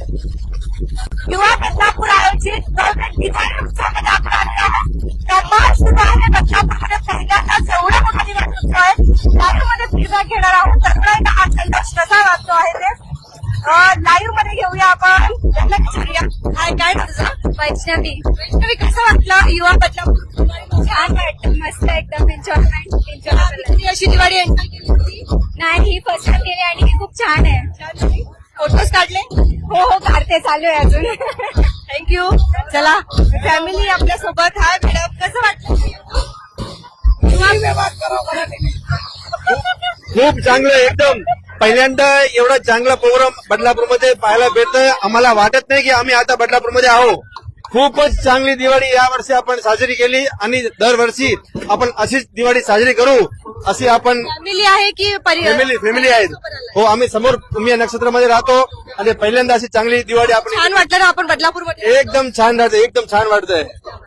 युवा बदलापूर आयोजित आहे बदलापूरमध्ये पहिल्यांदाच एवढा मोठा दिवाळी उत्सव आहे लाईव्हमध्ये फीडबॅक घेणार आहोत सगळ्यांना आनंद कसा वाटतो आहे ते लाईव्हमध्ये घेऊया आपण त्यांना विचारूया काय काय तुझं वैष्णवी वैष्णवी कसं वाटलं युवा बदलापूर छान वाटतं मस्त एकदम एन्जॉयमेंट एन्जॉय अशी दिवाळी एन्जॉय केली होती. नाही ही फर्स्ट टाइम केली आणि ही खूप छान आहे फोटोज काढले? हो हो काढते चालू आहे अजून. थँक्यू चला फॅमिली आपल्यासोबत हाय मॅडम कसं वाटलं? खूप चांगलं एकदम. पहिल्यांदा एवढा चांगला प्रोग्राम बदलापूरमध्ये पाहायला भेटतोय. आम्हाला वाटत नाही की आम्ही आता बदलापूरमध्ये आहो खूपच चांगली दिवाळी यावर्षी आपण साजरी केली आणि दरवर्षी आपण अशीच दिवाळी साजरी करू. अशी आपण फॅमिली आहे की फॅमिली फॅमिली आहेत हो आम्ही समोर तुम्ही या नक्षत्रामध्ये राहतो आणि पहिल्यांदा अशी चांगली दिवाळी आपण छान वाटलं ना आपण बदलापूरमध्ये एकदम छान राहते एकदम छान वाटतंय.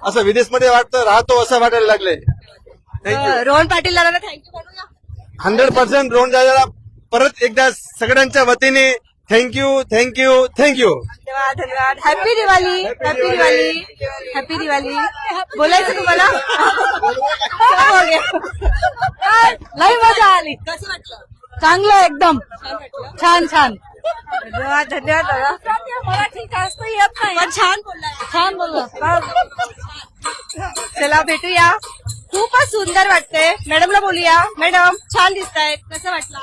असं विदेशमध्ये वाटतं राहतो असं वाटायला लागलंय. थँक्यू रोहन पाटील दादा थँक्यू म्हणूया. हंड्रेड पर्सेंट रोहन दादाला परत एकदा सगळ्यांच्या वतीने थँक्यू थँक्यू थँक्यू धन्यवाद धन्यवाद. Happy Diwali happy Diwali happy Diwali बोलायचं तुम्हाला? लई हो मजा आली. कसं वाटलं चांगलं एकदम. छान छान. धन्यवाद धन्यवाद दादा. मराठी जास्त येत नाही छान बोलला छान बोलला. चला भेटूया. खूपच सुंदर वाटतंय. मॅडमला बोलूया. मॅडम छान दिसतायत. कसं वाटलं?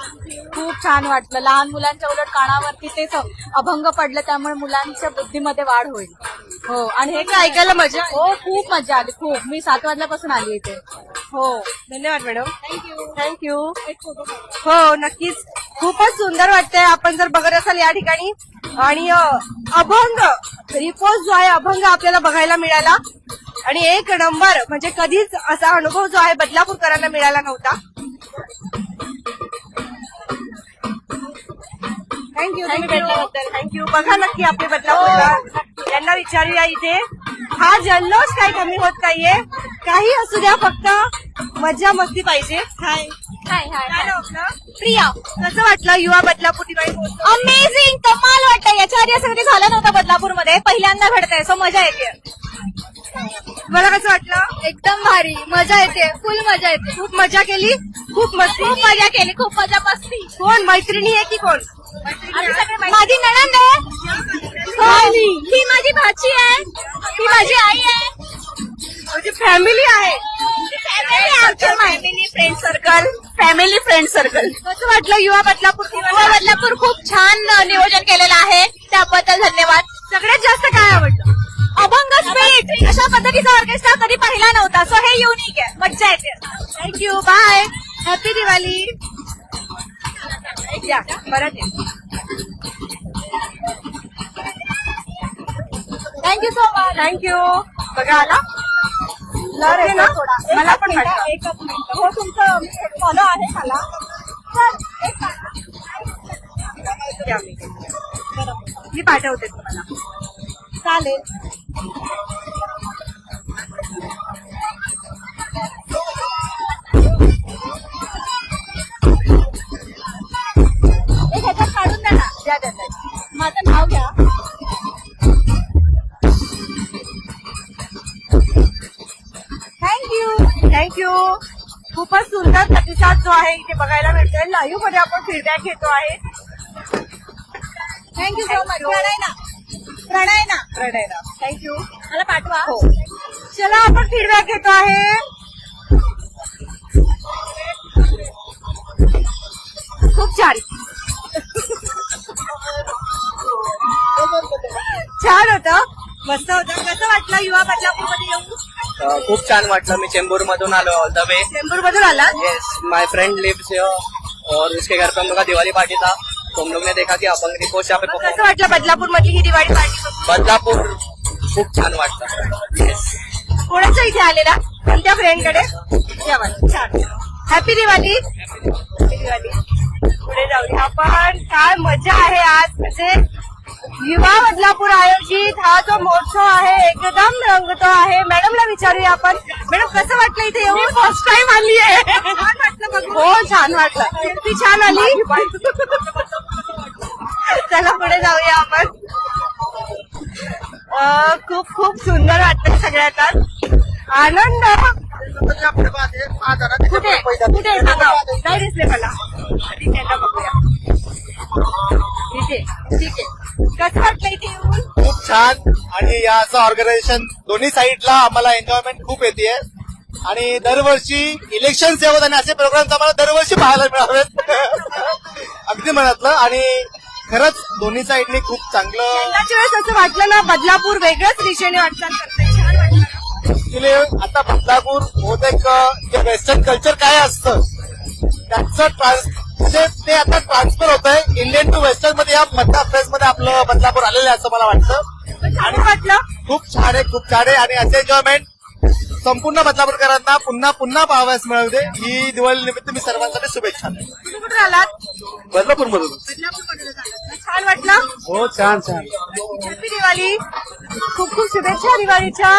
खूप छान वाटलं. लहान मुलांच्या उलट कानावरती तेच अभंग पडलं त्यामुळे मुलांच्या बुद्धीमध्ये वाढ होईल. हो आणि हे काय ऐकायला मजा. हो खूप मजा आली. खूप. मी सात वाजल्यापासून आली इथे. हो. धन्यवाद मॅडम. थँक्यू थँक्यू हो नक्कीच. खूपच सुंदर वाटतंय. आपण जर बघत असाल या ठिकाणी आणि अभंग रिपोज जो आहे अभंग आपल्याला बघायला मिळाला. आणि एक नंबर म्हणजे कधीच असा अनुभव जो आहे बदलापूरकरांना मिळाला नव्हता. थँक्यू भेटल्याबद्दल. थँक्यू बघा नक्की आपले बदलापूरला यांना विचारूया इथे. हा जल्लोष काही कमी होत नाहीये. काही असू द्या फक्त मजा मस्ती पाहिजे. हाय हाय हाय काय नाव आपलं? प्रिया. कसं वाटलं युवा बदलापूर दिवाळी महोत्सव? अमेझिंग कमाल वाटतं याच्या आधी असं कधी झालं नव्हतं बदलापूरमध्ये. पहिल्यांदा घडतंय. सो मजा येते. मला कसं वाटलं? एकदम भारी. मजा येते. फुल मजा येते. खूप मजा केली? खूप मस्ती. खूप मजा केली. खूप मजा मस्ती. कोण? मैत्रिणी आहे की कोण? माझी नणंद आहे. हो, ही माझी भाची आहे. ही माझी आई आहे. म्हणजे फॅमिली आहे. Family friend circle family friend circle कसं वाटलं युवा बदलापूर? दिवाळी? बदलापूर खूप छान नियोजन केलेलं आहे. त्याबद्दल धन्यवाद. सगळ्यात जास्त काय आवडलं? अभंग स्पीड अशा पद्धतीचा ऑर्केस्ट्रा कधी पाहिला नव्हता. सो हे युनिक आहे. मज्जा येते. थँक्यू बाय हॅपी दिवाळी या परत थँक्यू सो मच थँक्यू बघा आला लर आहे ना? मला पण वाटतं एकच मिनिट. हो तुमचं फॉलो आहे मला. मी पाठवते तुम्हाला. चालेल. खूपच सुंदर प्रतिसाद जो आहे इथे बघायला मिळतोय. लाईव्हमध्ये आपण फीडबॅक घेतो आहे. थँक्यू सो मच प्रणय ना प्रणय ना प्रणय थँक्यू मला पाठवा. हो. चला आपण फीडबॅक घेतो आहे. खूप छान. छान होतं. मस्त होतं. कसं वाटलं युवा बदलापूरमध्ये येऊन? खूप छान वाटलं. मी चेंबूर मधून आलो ऑल द वे चेंबूर मधून आला? Yes my friend lives here और उसके घर पे हम लोग का दिवाली पार्टी था तो हम लोग ने देखा कि अपंग रिपोर्ट यहाँ पे कसं perform- वाटलं बदलापूर मधली ही दिवाळी पार्टी बदलापूर खूप छान वाटलं. येस कोणाच्या इथे आलेला? कोणत्या फ्रेंडकडे छान. हॅपी दिवाळी हॅपी दिवाळी पुढे जाऊया आपण. काय मजा आहे आज. म्हणजे युवा बदलापूर आयोजित हा जो महोत्सव आहे एकदम रंगतो आहे. मॅडमला विचारूया आपण. मॅडम कसं वाटलं इथे येऊन? फर्स्ट टाइम आली आहे. छान वाटलं बघ हो छान वाटलं. ती छान आली. चला पुढे जाऊया आपण. खूप खूप सुंदर वाटतं सगळ्यांना. आनंद. कुठे? कुठे? सांगा नाही दिसले मला. ठीक आहे ठीक आहे. कसं वाटलं इथे येऊन? खूप छान. आणि याचं ऑर्गनायझेशन दोन्ही साईडला आम्हाला एन्जॉयमेंट खूप येते आणि दरवर्षी इलेक्शन होत आणि असे प्रोग्राम आम्हाला दरवर्षी पाहायला मिळावेत. अगदी मनातलं. आणि खरंच दोन्ही साईडनी खूप चांगलं वेळेस असं वाटलं ना बदलापूर वेगळ्याच दिशेने वाटचाल करते छान वाटलं. ऍक्च्युली आता बदलापूर बहुतेक जे वेस्टर्न कल्चर काय असतं त्याचं ट्रान्स म्हणजे ते आता ट्रान्सफर होत आहे इंडियन टू वेस्टर्नमध्ये या मध्य फेजमध्ये आपलं बदलापूर आलेलं आहे असं मला वाटतं. छान वाटलं. खूप छान आहे खूप छान आहे. आणि असे एन्जॉयमेंट संपूर्ण बदलापूरकरांना पुन्हा पुन्हा पाहावयास मिळू दे ही दिवाळी निमित्त मी सर्वांसाठी शुभेच्छा बदलापूर मधून. छान वाटलं? हो छान छान. दिवाळी. खूप खूप शुभेच्छा दिवाळीच्या.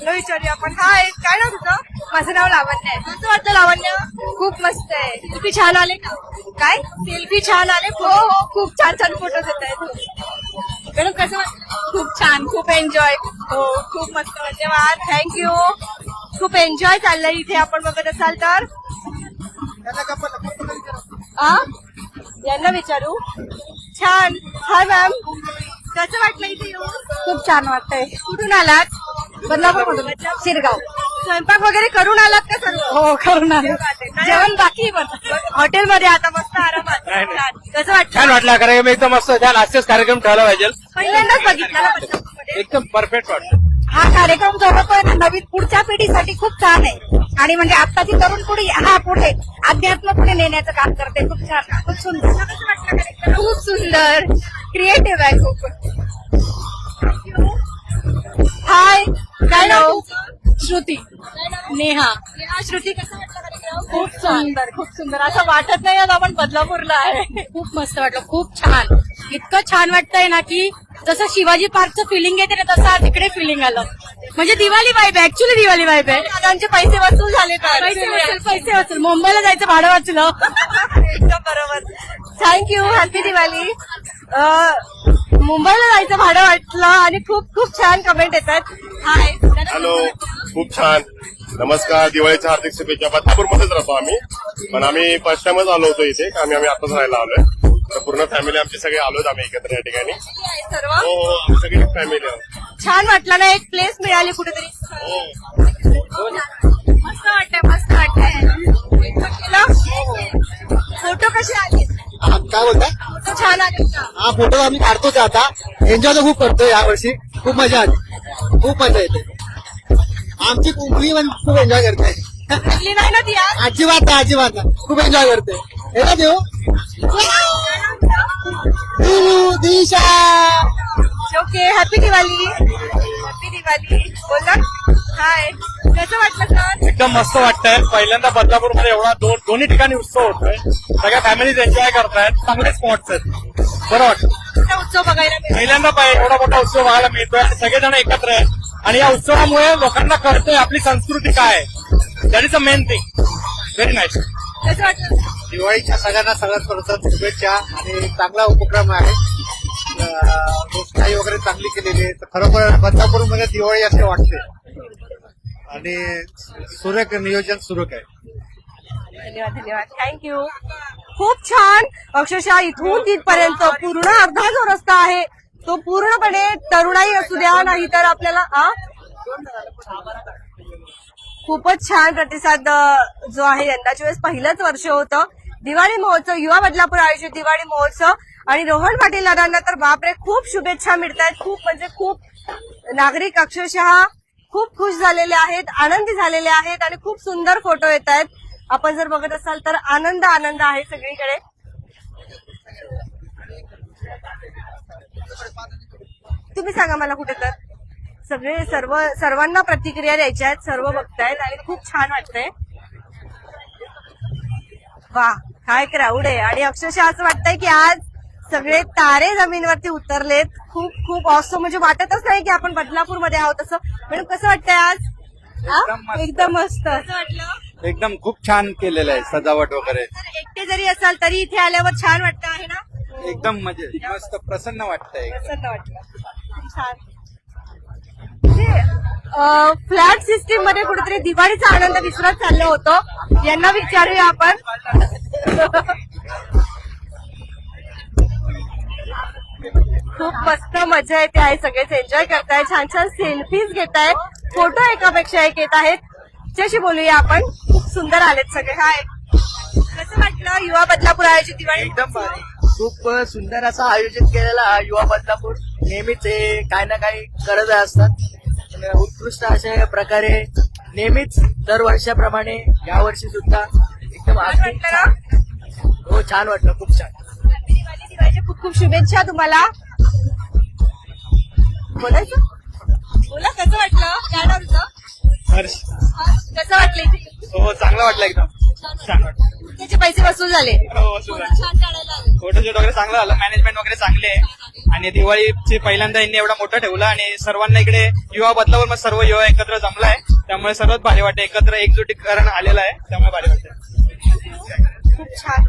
तुला विचारूया आपण. हाय काय नाव तुझं? माझं नाव लावण्य आहे. कसं वाटतं लावण्य? खूप मस्त आहे. सेल्फी छान आले का काय? सेल्फी छान आले हो हो खूप छान छान फोटोज येत आहेत. मॅडम कसं वाटतं खूप छान खूप एन्जॉय हो खूप मस्त. धन्यवाद. थँक्यू खूप एन्जॉय चाललंय इथे आपण बघत असाल तर. आ? यांना विचारू. छान. Hi ma'am. कसं वाटलं इथे येऊन? खूप छान वाटतंय. कुठून आलात? बदलापूर शिरगाव. स्वयंपाक वगैरे करून आलात का सर्व हो करून आलो. जेवण बाकी हॉटेलमध्ये आता मस्त आरामात छान. कसं वाटतं छान वाटला. कार्यक्रम एकदम मस्त छान असेच कार्यक्रम ठेवला पाहिजे. पहिल्यांदाच बघितला ना बदलापूरमध्ये? एकदम परफेक्ट वाटलं. हा कार्यक्रम जो होतोय ना नवीन पुढच्या पिढीसाठी खूप छान आहे. आणि म्हणजे आत्ताची तरुण पिढी हा पुढे अध्यात्म पुढे नेण्याचं काम करते. खूप छान. खूप सुंदर? खूप सुंदर. क्रिएटिव्ह आहे खूप. हाय काय नाव? श्रुती. नेहा. नेहा श्रुती कसं वाटलं कार्यक्रम? खूप सुंदर खूप सुंदर. असं वाटत नाही आज आपण बदलापूरला आहे. खूप मस्त वाटलं खूप छान. इतकं छान वाटतंय ना की जसं शिवाजी पार्कचं फिलिंग येते ना तसं आज इकडे फिलिंग आलं. म्हणजे दिवाळी वाईब आहे ऍक्च्युली दिवाळी वाईब आहे. दादांचे पैसे वसूल झाले पैसे वसूल पैसे वसूल. मुंबईला जायचं भाडं वाचलं. एकदम बरोबर. थँक्यू हॅपी दिवाळी अं, मुंबईला जायचं भाडं वाटलं आणि खूप खूप छान कमेंट येतात. हाय हॅलो खूप छान. नमस्कार. दिवाळीच्या हार्दिक शुभेच्छा. बदलापूरमध्येच राहतो आम्ही. पण आम्ही फर्स्ट टाइमच आलो होतो इथे. आम्ही आम्ही आताच राहायला आलोय. तर पूर्ण फॅमिली आमची सगळे आलोत आम्ही एकत्र या ठिकाणी. सर्व? हो हो. आम्ही सगळी फॅमिली आहोत छान वाटलं ना? एक प्लेस मिळाली कुठेतरी. हो. मस्त वाटतंय मस्त वाटतंय. फोटो कसे आले? काय बोलताय? फोटो छान आले हा फोटो आम्ही काढतोच आता. एन्जॉय तर खूप करतो या वर्षी खूप मजा आली. खूप मजा येते. आमची कुंकली पण खूप एन्जॉय करते. भेटली नाही ना ती आज? अजिबात नाही अजिबात नाही. खूप एन्जॉय करते. हे ना देऊ Disha! Okay happy Diwali. Happy Diwali बोला. हाय. कसं वाटलं सर? एकदम मस्त वाटतंय. पहिल्यांदा बदलापूरमध्ये एवढा दोन दोन्ही ठिकाणी उत्सव होतोय. सगळ्या फॅमिलीज एन्जॉय करतायत. चांगले स्पॉट्स आहेत. बरं वाटतं उत्सव बघायला पहिल्यांदा पाहि- एवढा मोठा उत्सव बघायला मिळतोय. आणि सगळेजण एकत्र आहेत. आणि या उत्सवामुळे लोकांना कळतंय आपली संस्कृती काय आहे. That is a main thing very nice कसं वाटलं? दिवाळीच्या सगळ्यांना सगळ्यात प्रथम शुभेच्छा आणि चांगला उपक्रम आहे. काही वगैरे चांगली केलेली आहे. तर खरोखर बदलापूरमध्ये दिवाळी असे वाटते. आणि सुरेख नियोजन सुरेख आहे. धन्यवाद धन्यवाद. थँक्यू खूप छान. अक्षरशः इथून तिथपर्यंत पूर्ण अर्धा जो रस्ता आहे तो पूर्णपणे तरुणाई असू द्या नाही तर आपल्याला खूपच छान प्रतिसाद जो आहे. यंदाच्या वेळेस पहिलंच वर्ष होतं. दिवाळी महोत्सव युवा बदलापूर आयोजित दिवाळी महोत्सव आणि रोहन पाटील दादांना तर बापरे खूप शुभेच्छा मिळत आहेत खूप म्हणजे खूप नागरिक अक्षरशः खूप खुश झालेले आहेत आनंदी झालेले आहेत आणि खूप सुंदर फोटो येत आहेत आपण जर बघत असाल तर आनंद आनंद आहे सगळीकडे. तुम्ही सांगा मला कुठे तर. सगळे सर्व सर्वांना प्रतिक्रिया द्यायच्या आहेत सर्व बघतायत आणि खूप छान वाटतंय. वा. काय क्राऊड आहे. आणि अक्षरशः असं वाटतंय की आज सगळे तारे जमीनवरती उतरलेत. खूप खूप ऑसम म्हणजे वाटतच नाही की आपण बदलापूरमध्ये आहोत असं. मॅडम कसं वाटतंय आज? एकदम मस्त. वाटलं? एकदम खूप छान केलेलं आहे सजावट वगैरे. तर एकटे जरी असाल तरी इथे आल्यावर छान वाटतं आहे ना? एकदम म्हणजे मस्त प्रसन्न वाटतंय. प्रसन्न वाटलं. खूप छान. फ्लॅट सिस्टीममध्ये कुठेतरी दिवाळीचा आनंद विसरत चाललो होतो. यांना विचारूया आपण. खूप मस्त मजा येते आहे सगळेच एन्जॉय करताय. छान छान सेल्फीज घेत आहेत फोटो एकापेक्षा एक येत आहेत. त्याच्याशी बोलूया आपण. खूप सुंदर आलेत सगळे. हाय कसं वाटलं युवा बदलापूर आयोजित दिवाळी? एकदम भारी. खूप सुंदर असं आयोजित केलेला हा युवा बदलापूर. नेहमीच हे काही ना काही करत असतात. उत्कृष्ट अशा प्रकारे नेहमीच दर वर्षाप्रमाणे या वर्षी सुद्धा एकदम? हो छान वाटलं खूप छान. खूप खूप शुभेच्छा तुम्हाला. बोलायचं? बोला कसं वाटलं? काय नाव कसं वाटलं? इथे हो चांगलं वाटलं एकदम. त्याचे पैसे वसूल झाले. हो, वसूल झाले. फोटोशूट वगैरे चांगलं झालं मॅनेजमेंट वगैरे चांगले. आहे आणि दिवाळीची पहिल्यांदा यांनी एवढा मोठा ठेवला आणि सर्वांना इकडे युवा बदलावर मग सर्व युवा एकत्र जमलाय. त्यामुळे सर्वात भारी वाटते. एकत्र एकजुटीकरण आलेलं आहे. त्यामुळे भारी वाटतं. खूप छान.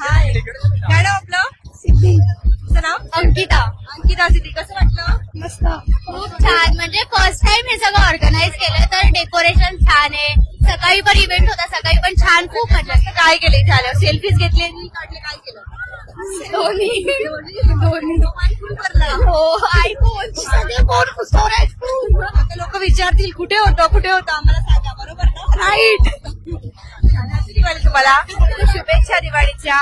हाय. काय नाव आपलं? सिद्धी. तुझं नाव? अंकिता. अंकिता सिद्धी. कसं वाटलं? मस्त. खूप छान. म्हणजे फर्स्ट टाइम हे सगळं ऑर्गनाईज केलं तर डेकोरेशन छान आहे. सकाळी पण इव्हेंट होता सकाळी पण छान खूप मजा. आली. काय केलं इथे आल्यावर सेल्फीज घेतले काढले काय केलं दोन्ही दोन्ही हो आयफोन आता लोक विचारतील कुठे होतं कुठे होतं? आम्हाला सांगा बरोबर ना? राईट तुम्हाला. शुभेच्छा दिवाळीच्या.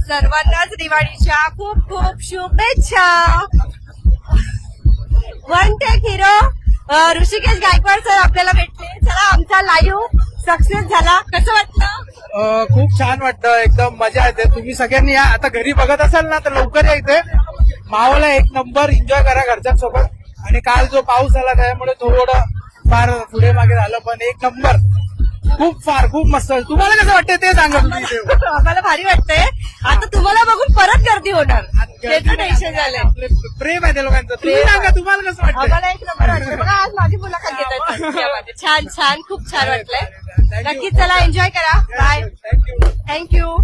सर्वांनाच दिवाळीच्या खूप खूप शुभेच्छा. One take hero Rishikesh Gaikwad sir आपल्याला भेटले. चला आमचा लाईव्ह सक्सेस झाला. कसं वाटलं? खूप छान वाटतं एकदम मजा येते. तुम्ही सगळ्यांनी या. आता घरी बघत असाल ना तर लवकर या इथे. माहोल एक नंबर. एन्जॉय करा घरच्यांसोबत. आणि काल जो पाऊस झाला त्यामुळे थोडं फार पुढे मागे झालं पण एक नंबर. खूप फार खूप मस्त. तुम्हाला कसं वाटतं ते सांगा तुम्ही इथे. आम्हाला भारी वाटतंय. आता तुम्हाला बघून परत गर्दी होणार. त्याचं टेन्शन झालंय. आपलं प्रेम आहे त्या लोकांचं. तुम्ही सांगा तुम्हाला कसं वाटतं आम्हाला एक नंबर बघा आज माझी मुलाखत घेत आहेत यामध्ये. छान छान खूप छान वाटलंय. नक्कीच चला एन्जॉय करा. बाय थँक्यू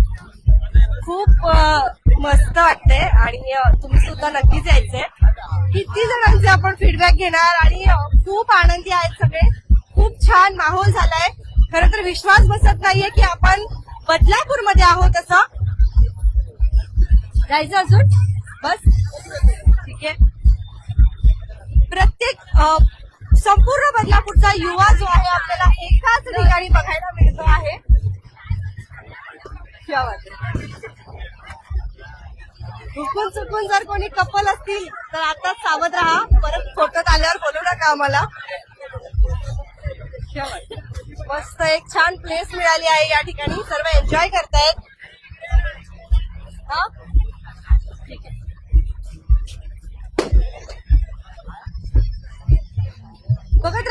खूप अं, मस्त वाटतंय. आणि अं, तुम्ही सुद्धा नक्कीच यायचंय. किती जणांचे आपण फीडबॅक घेणार आणि अं, खूप आनंदी आहेत सगळे. खूप छान माहोल झालाय. खरं तर विश्वास बसत नाहीये की आपण बदलापूरमध्ये आहोत असं. जायचं अजून? बस. ठीक आहे. प्रत्येक संपूर्ण बदलापूरचा युवा जो आहे आपल्याला एकाच ठिकाणी बघायला मिळतो आहे. क्या चुकून चुकून जर कोणी कपल असतील तर आता सावध राहा. परत फोटोत आल्यावर बोलू नका आम्हाला. मस्त एक छान प्लेस मिळाली आहे या ठिकाणी. सर्व एन्जॉय करतायत. है? बघत